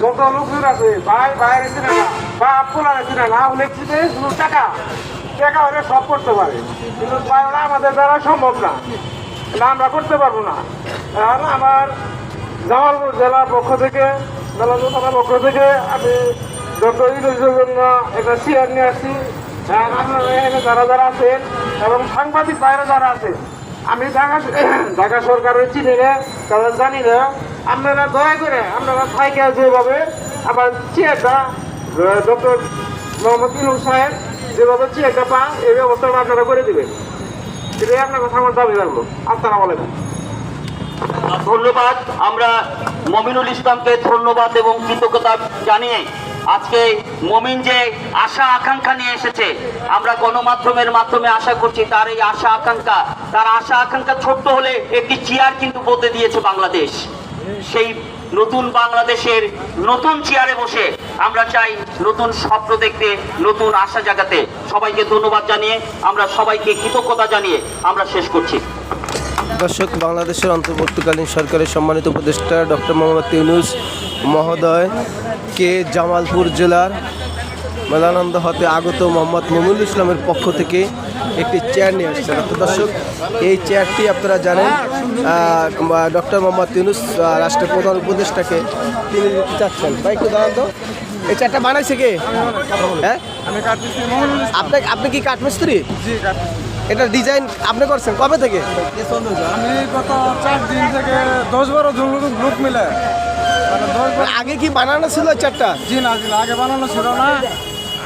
যত লোকজন আছে, ভাই বাইরে চিনে না, বা আপনারা চিনে না হলে শুধু টাকা টাকা হলে সব করতে পারে। কিন্তু ভাই, ওরা আমাদের দ্বারা সম্ভব না। আমরা করতে পারব না। আর আমার জামালপুর জেলার পক্ষ থেকে জেলা পক্ষ থেকে আমি ডক্টর ইউনুসের জন্য একটা চেয়ার নিয়ে আসছি। এখানে যারা যারা আছেন এবং সাংবাদিক বাইরে যারা আছেন, আমি ঢাকা ঢাকা সরকারের চিনি না তারা জানি না আপনারা দয়া করে, আপনারা থাইকে যেভাবে আমার চেয়ারটা ডক্টর মোহাম্মদ ইনুল সাহেব যেভাবে চেয়ারটা পান, এই ব্যবস্থাটা আপনারা করে দেবেন। এটাই আপনার কথা আমার দাবি রাখব। আসসালামু আলাইকুম। ধন্যবাদ। আমরা মমিনুল ইসলামকে ধন্যবাদ এবং কৃতজ্ঞতা জানিয়ে আজকে মমিন যে আশা আকাঙ্ক্ষা নিয়ে এসেছে, আমরা গণমাধ্যমের মাধ্যমে আশা করছি তার এই আশা আকাঙ্ক্ষা, তার আশা আকাঙ্ক্ষা ছোট্ট হলে একটি চেয়ার কিন্তু বদলে দিয়েছে বাংলাদেশ। সেই নতুন বাংলাদেশের নতুন চেয়ারে বসে আমরা চাই নতুন স্বপ্ন দেখতে, নতুন আশা জাগাতে। সবাইকে ধন্যবাদ জানিয়ে আমরা সবাইকে কৃতজ্ঞতা জানিয়ে আমরা শেষ করছি। দর্শক, বাংলাদেশের অন্তর্বর্তীকালীন সরকারের সম্মানিত উপদেষ্টা ডক্টর মোহাম্মদ ইউনুস মহোদয় কে জামালপুর জেলার মেলানন্দ হতে আগত মোহাম্মদ মমিনুল ইসলামের পক্ষ থেকে একটি চেয়ার নিয়ে আসছেন। তো দর্শক এই চেয়ারটি আপনারা জানেন ডক্টর মোহাম্মদ ইউনুস রাষ্ট্রের প্রধান উপদেষ্টাকে তিনি দিতে চাচ্ছেন। ভাই একটু দাঁড়ান তো। এই চেয়ারটা বানাইছে কে? হ্যাঁ? আপনি আপনি কি কাঠমিস্ত্রি? এটা ডিজাইন আপনি করছেন কবে থেকে? আমি গত চার দিন থেকে দশ বারো লোক মিলে। মানে আগে কি বানানো ছিল চারটা জি না জি না, আগে বানানো ছিল না।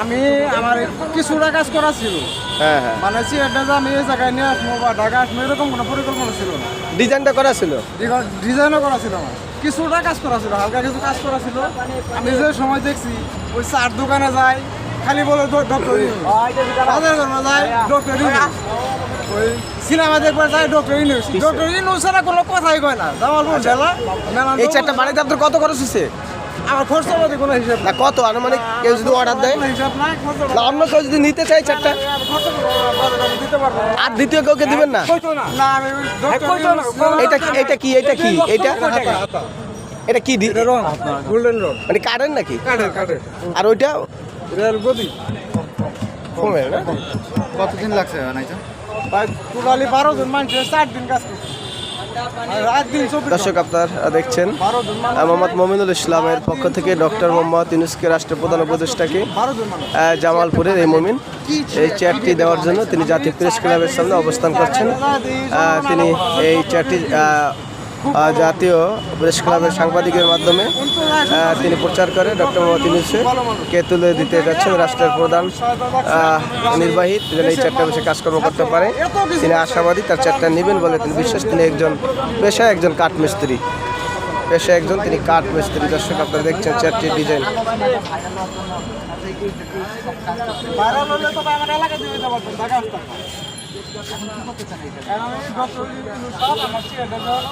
আমি আমার কিছুটা কাজ করা ছিল। হ্যাঁ হ্যাঁ। মানে চেয়ারটা যে আমি এই জায়গায় নিয়ে আসব বা ঢাকা আসব এরকম কোনো পরিকল্পনা ছিল না। ডিজাইনটা করা ছিল? ডিজাইনও করা ছিল আমার। কিছুটা কাজ করা ছিল হালকা কিছু কাজ করা ছিল। আমি যে সময় দেখছি ওই চার দোকানে যাই খালি বলে ডক্টর বাজার করে যায় ডক্টর ওই সিনেমা দেখবার যায় ডক্টর ইউনুস ডক্টর ইউনুস ছাড়া কোনো কথাই কয় না। জামালপুর জেলা মেলান্দহ এই চারটা বানাইতে আপনার কত খরচ হচ্ছে আমার খরচা পাতি কোনো হিসাব না কত? আনুমানিক কেউ যদি অর্ডার দেয়? হিসাব নাই খরচা না অন্য কেউ যদি নিতে চাই চারটা। আর দ্বিতীয় কাউকে দিবেন না? ডক্টর এটা কি এটা কি এটা কি এটা এটা? কি দি- গোল্ডেন রোড মানে কারেন্ট নাকি? কাঠের কাঠের আর ওইটা? রেল গদি। না? কতদিন লাগছে বানাইতে? ভাই টোটালি বারো জন মানুষ চার দিন কাজ করছে আর রাত দিন চব্বিশ দর্শক আপনার দেখছেন, মোহাম্মদ মমিনুল ইসলামের পক্ষ থেকে ডক্টর মোহাম্মদ ইউনুসকে রাষ্ট্রপ্রধান উপদেষ্টাকে জামালপুরের এই মমিন, এই চেয়ারটি দেওয়ার জন্য তিনি জাতীয় প্রেস ক্লাবের সামনে অবস্থান করছেন। তিনি এই চেয়ারটি জাতীয় প্রেস ক্লাবের সাংবাদিকের মাধ্যমে তিনি প্রচার করে ডক্টর মোহাম্মদ কে তুলে দিতে যাচ্ছেন রাষ্ট্রের প্রধান নির্বাহী। যেন এই চেয়ারটা বসে কাজকর্ম করতে পারে। তিনি আশাবাদী তার চেয়ারটা নেবেন বলে তিনি বিশ্বাস। তিনি একজন পেশায় একজন কাঠমিস্ত্রি। পেশায় একজন তিনি কাঠ মিস্ত্রি দর্শক, আপনারা দেখছেন চেয়ারটির ডিজাইন। আমার